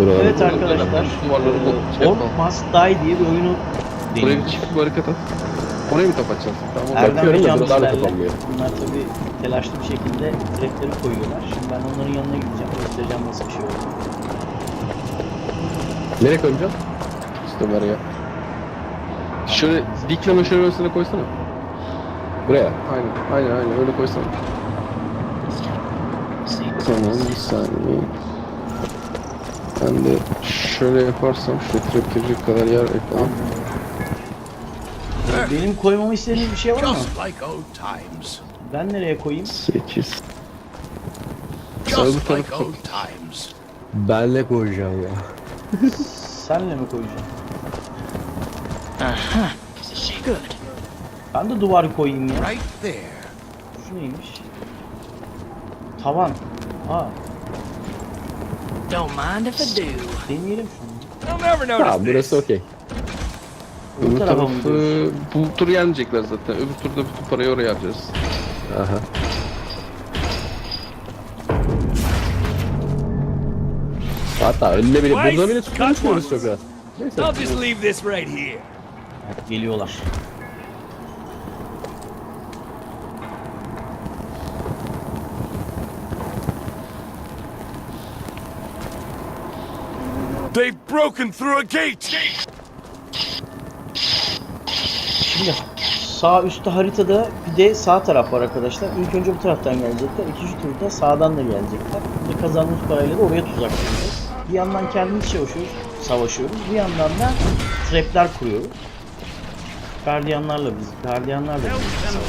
Buraları Evet arkadaşlar, yapalım. Must Die diye bir oyunu Buraya bir çift bir barikat at. Oraya mı kapatacağız? Tamam. Erdem bakıyorum da buralar da kapanmıyor. Bunlar tabi telaşlı bir şekilde trapleri koyuyorlar. Şimdi ben onların yanına gideceğim. Göstereceğim nasıl bir şey olduğunu. Nereye koyacağım? İşte buraya. Şöyle dikleme şöyle öylesine koysana. Buraya. Aynen, aynen, aynen öyle koysana. Tamam, bir saniye. Ben de şöyle yaparsam şu trap girecek kadar yer eklemem. Benim koymamı istediğiniz bir şey var mı? Ben nereye koyayım? 8. Sarı Just tarafı like old times. Benle koyacağım ya. Senle mi koyacağım? Good. Ben de duvar koyayım ya. Right there. Şu neymiş? Tavan. Aa, Don't mind if I do. deneyelim şunu. They'll never notice Tamam, burası okey. Bu Öbür tarafa mı tarafı, bu tur yenecekler zaten. Öbür turda bütün parayı oraya harcarız. Aha. Hatta önüne bile, burada bile tutmuyoruz çok rahat. Neyse. I'll just leave this right here. Geliyorlar. They've broken through a gate. Şimdi sağ üstte haritada bir de sağ taraf var arkadaşlar. İlk önce bu taraftan gelecekler. İkinci turda sağdan da gelecekler. Ve kazandığımız parayla da oraya tuzak kuracağız. Bir yandan kendimiz çalışıyoruz, savaşıyoruz. Bir yandan da trapler kuruyoruz. Gardiyanlarla biz, gardiyanlar da bizimle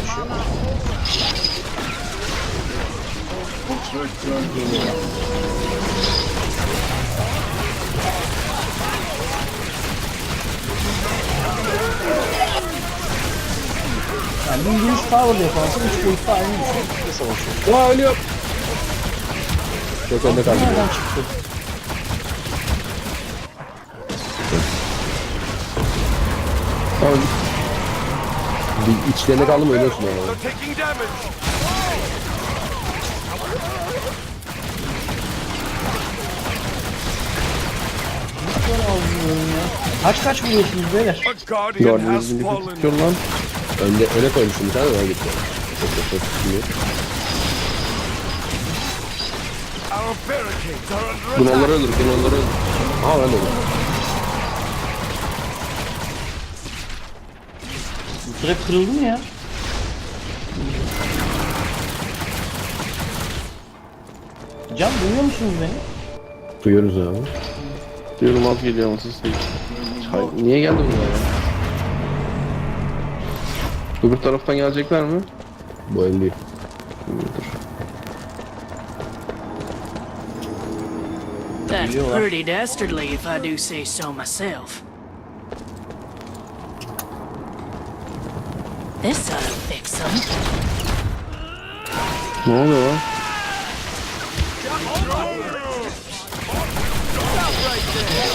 Yani bildiğiniz tower defansı 3 boyutta aynı düşünce savaşıyor. Aa ölüyor. Çok önde kaldı. Nereden çıktı? Tamam. Bir içlerine kaldım ölüyorsun yani. Ya. Kaç kaç vuruyorsunuz beyler? Gördüğünüz gibi fallen. tutuyor lan. Önde, öne koymuşum bir tane öne gitti. Çok çok çok tutmuyor. Our barricades are under Bunu attack. onları öldür, bunu onları öldür. Aa ben de öyle. Bu trap kırıldı mı ya? Can duyuyor musunuz beni? Duyuyoruz abi. Diyorum az geliyor ama siz. Hayır, niye geldi buraya ya? Öbür taraftan gelecekler mi? Bu el değil. That's Geliyorlar. pretty dastardly if I do say so myself. This ought to fix them. Ne oluyor lan? right there.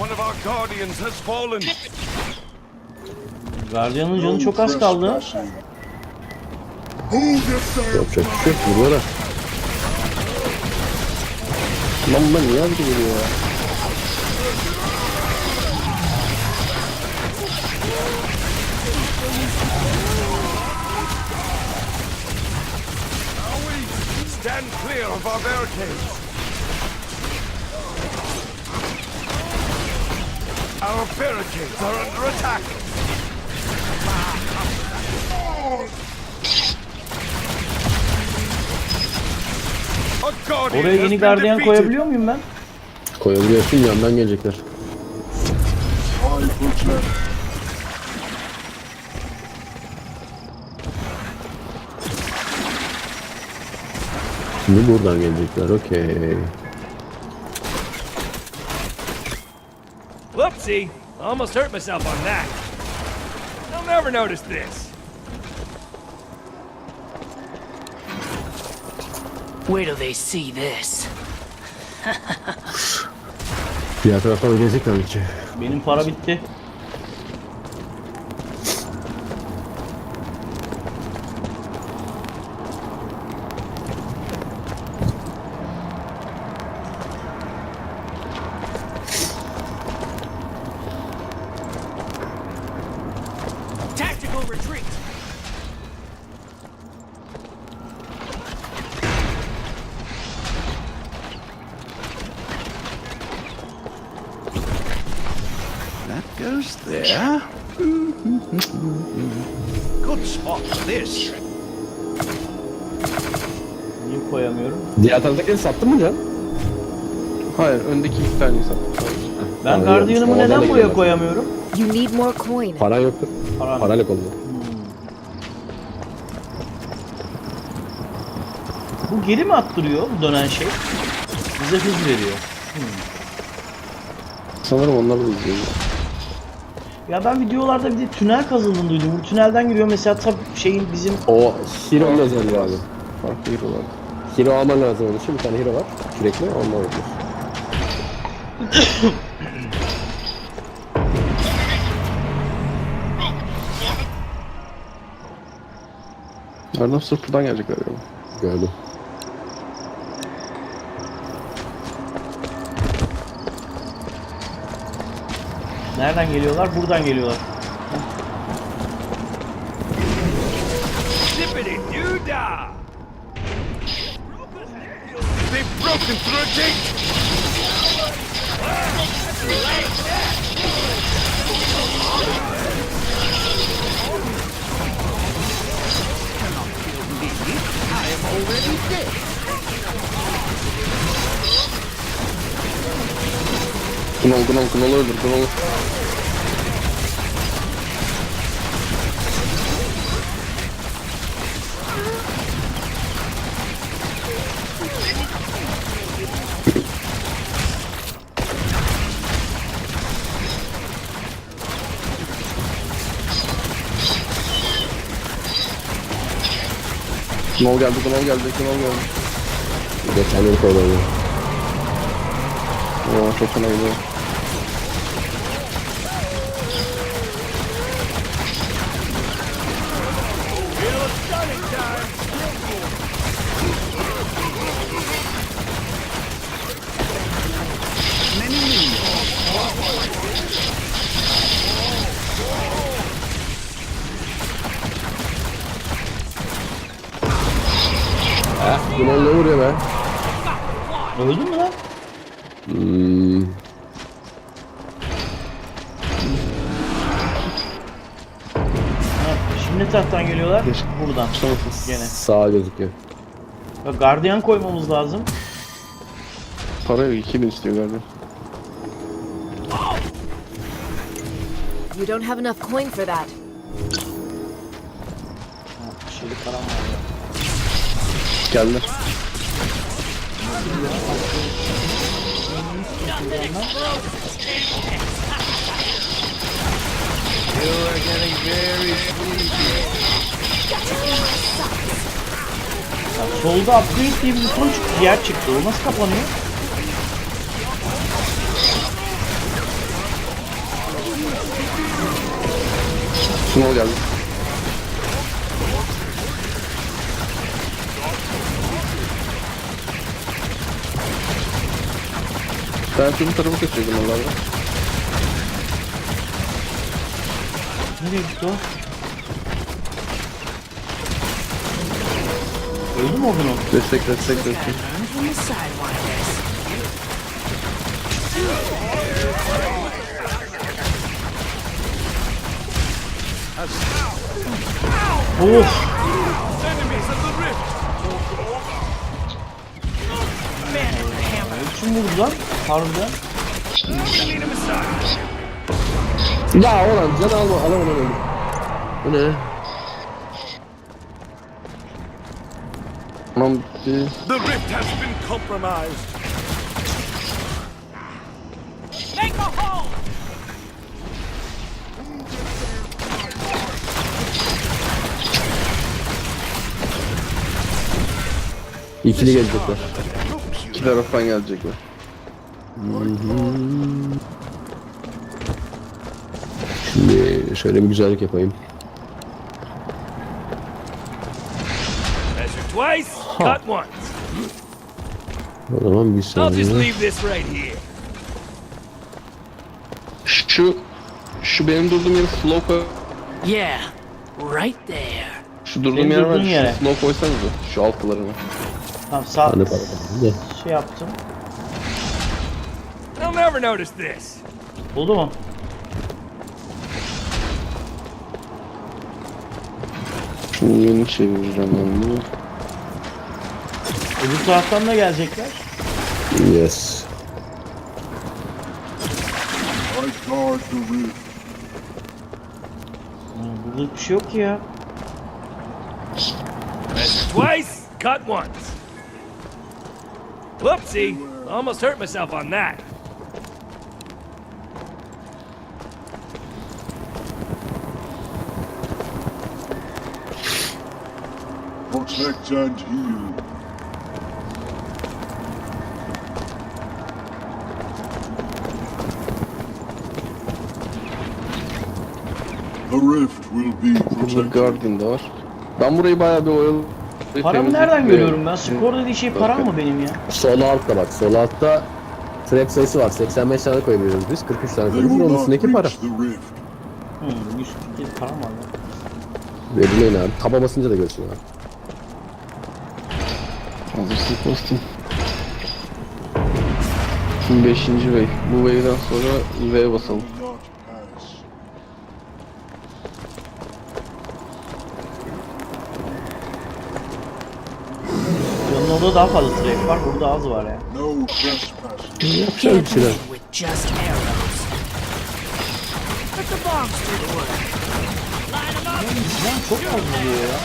One of our guardians has fallen. Gardiyanın canı çok az kaldı. Yapacak bir şey yok. Vuruyorlar. Lan bunlar niye az geliyor ya? Stand clear of our barricades. Our barricades are under attack. Oraya yeni gardiyan koyabiliyor muyum ben? Koyabiliyorsun yandan gelecekler. Şimdi buradan gelecekler. Okey. Whoopsie! I almost hurt myself on that. They'll never notice this. Wait till they see this. Diğer tarafa gelecekler önce. Benim para bitti. Goes there. Good spot this. Niye koyamıyorum? Diğer taraftaki sattın mı can? Hayır öndeki iki tane insan. Ben Tamam, gardiyanımı oradan da neden buraya gidiyorlar. koyamıyorum? You need more coin. Paran yoktur. Param. Parayla kollu. Bu geri mi attırıyor bu dönen şey? Bize hız veriyor. Sanırım onlar da izliyor. Ya ben videolarda bir de tünel kazıldığını duydum. Bu tünelden giriyor mesela tab şeyin bizim O hero özelliği abi. Farklı hero'lar. Hero alman lazım onun için. Bir tane hero var. Sürekli onunla oynuyorsun. Nereden sırf buradan gelecekler galiba. Gördüm. Nereden geliyorlar? Buradan geliyorlar. Zippity doo Gnol Gnol Gnol öldür Gnol. Gnol geldi, Gnol geldi, Gnol geldi. Geçenleri kovalıyor. Oo çok fena gidiyor. Gnol ne vuruyor be? Öldün mü lan? Hmm. Ne taraftan geliyorlar? Geç. Buradan. Gene. Sağ gözüküyor. Ya gardiyan koymamız lazım. Para yok 2000 istiyor galiba. You don't have enough coin for that. Şeylik param var ya. Geldiler. Ya, solda upgrade diye bir buton çıktı. Yer çıktı. O nasıl kapanıyor? Gnol geldi. Ben şunun tarafı kaçırdım onlardan. Nereye gitti o? Öldü mü o o? Destek destek destek. Of! Kim vurdu lan? Harbiden. Ya ulan can alma alamadım öldüm. Bu ne? Tamam bitti. The rift has been compromised. İkili gelecekler. İki taraftan gelecekler. Şimdi şöyle bir güzellik yapayım. Cut once. O zaman bir I'll just saniye. leave this right here. Şu şu benim durduğum yere slow koy. Yeah, right there. Şu durduğum Benim yer var. durduğum yere. Şu slow koysanıza. Şu altlarına. Tamam sağ para Ne? şey yaptım. They'll never notice this. Oldu mu? Şunu yönü çevireceğim ben bunu. Öbür taraftan da gelecekler. Yes. I guard the rift. Hmm, Burada bir şey yok ki ya. Twice, cut once. Whoopsie, almost hurt myself on that. Protect and heal. Burada. Guardian da var. Ben burayı bayağı bir oyalı... Paramı nereden görüyorum ben? Skor dediği şey param mı benim ya? Sol altta bak. Sol altta trap sayısı var. 85 tane koyabiliyoruz biz. 43 tane koyuyoruz. Onun üstündeki para. Hmm, 147 param var lan. Verilmeyin abi. Taba basınca da görsün abi. Hazırsın postum. Şimdi 5. wave. Bu wave'den sonra V'ye basalım. Orada daha fazla trap var. Burada az var ya. Yapacağız bir şeyler. Lan çok az vuruyor ya.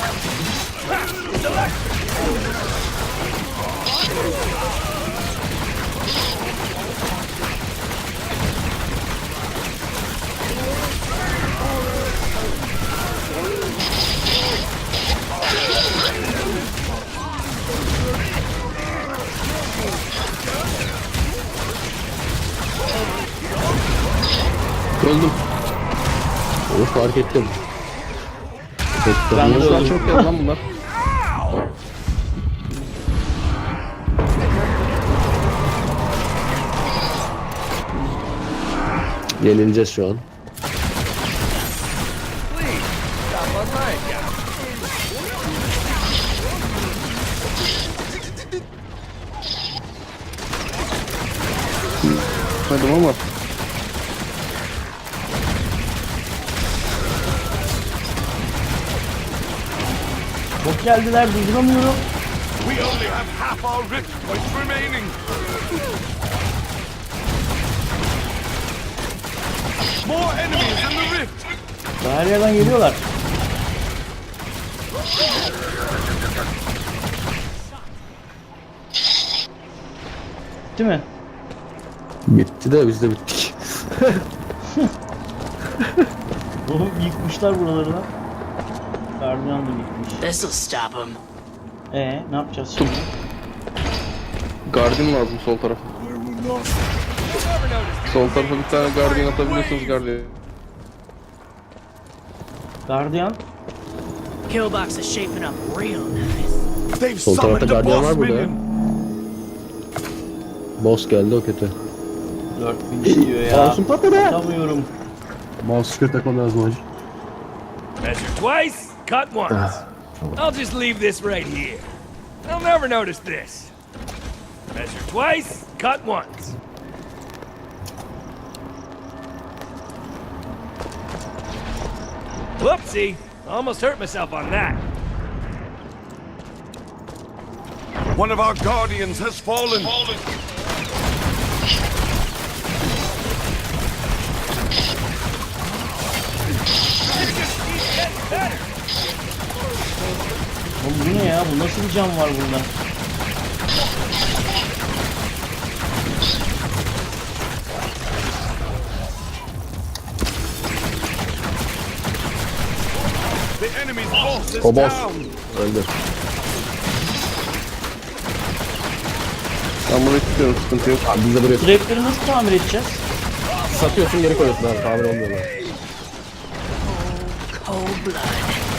Öldüm. Onu fark ettim. Ben de öldüm. çok geldi lan bunlar. Yenileceğiz şu an. Hadi ama. Geldiler durduramıyorum. We only have half our rift points remaining. More enemies in the rift. Daha her yerden geliyorlar. Değil mi? Bitti de biz de bittik. Oğlum yıkmışlar buraları lan. Gardiyan da yıkmış. This'll stop them. Ee, ne yapacağız şimdi? Guardian lazım sol tarafa. Sol tarafa bir tane Guardian atabiliyorsunuz Guardian. Gardiyan. Killbox is shaping up real nice. They've Sol summoned tarafta the gardiyan boss var burada ya. minion. Boss geldi o kötü. 4000 istiyor ya. Olsun patladı. Atamıyorum. Mouse kötü takmam lazım hacı. Measure twice, cut once. Uh-huh. I'll just leave this right here. They'll never notice this. Measure twice, cut once. Whoopsie, almost hurt myself on that. One of our guardians has fallen. Can var burada. The enemy's boss is O boss. down. Öldü. Ben burayı tutuyorum sıkıntı yok. Abi biz de buraya Trapleri nasıl tamir edeceğiz? satıyorsun geri koyuyorsun abi. Tamir olmuyorlar. Cold blood.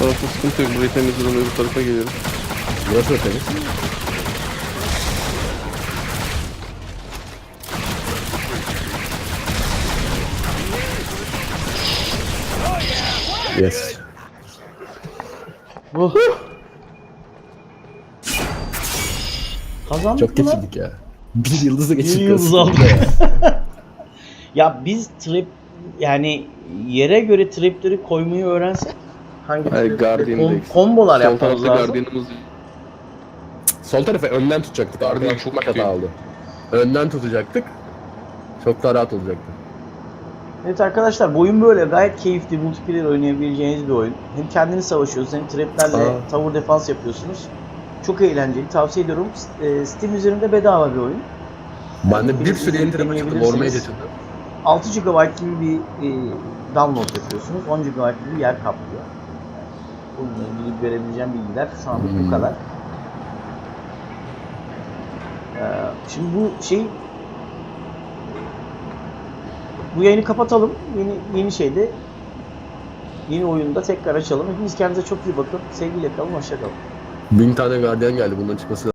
Tarafta sıkıntı yok. Burayı temizledim öbür tarafa geliyorum. Burası da temiz. Yes. Bu. Kazandık Çok mı lan? geçirdik ya. Bir yıldızı Bir geçirdik. yıldız aslında. aldık. ya biz trap yani yere göre trapleri koymayı öğrensek hangi Hayır, trapleri- Guardian'da kom- kombolar Sol yapmamız tarafta lazım. gardiyanımız Sol tarafı önden tutacaktık. Gardiyan Arkadan çok hata tutuyor. oldu. Önden tutacaktık. Çok daha rahat olacaktı. Evet arkadaşlar bu oyun böyle gayet keyifli multiplayer oynayabileceğiniz bir oyun. Hem kendiniz savaşıyorsunuz hem traplerle Aa. tower defans yapıyorsunuz. Çok eğlenceli tavsiye ediyorum. S- e, Steam üzerinde bedava bir oyun. Ben de bir sürü yeni trafik çıktı. Ormaya Deneyebilirsiniz. geçirdim. 6 GB gibi bir e, download yapıyorsunuz. 10 GB gibi bir yer kaplıyor. Bununla ilgili verebileceğim bilgiler şu anlık bu Hmm. kadar. Ee, şimdi bu şey bu yayını kapatalım. Yeni yeni şeyde yeni oyunda tekrar açalım. Hepiniz kendinize çok iyi bakın. Sevgiyle kalın, hoşça kalın. Bin tane gardiyan geldi. Bundan çıkması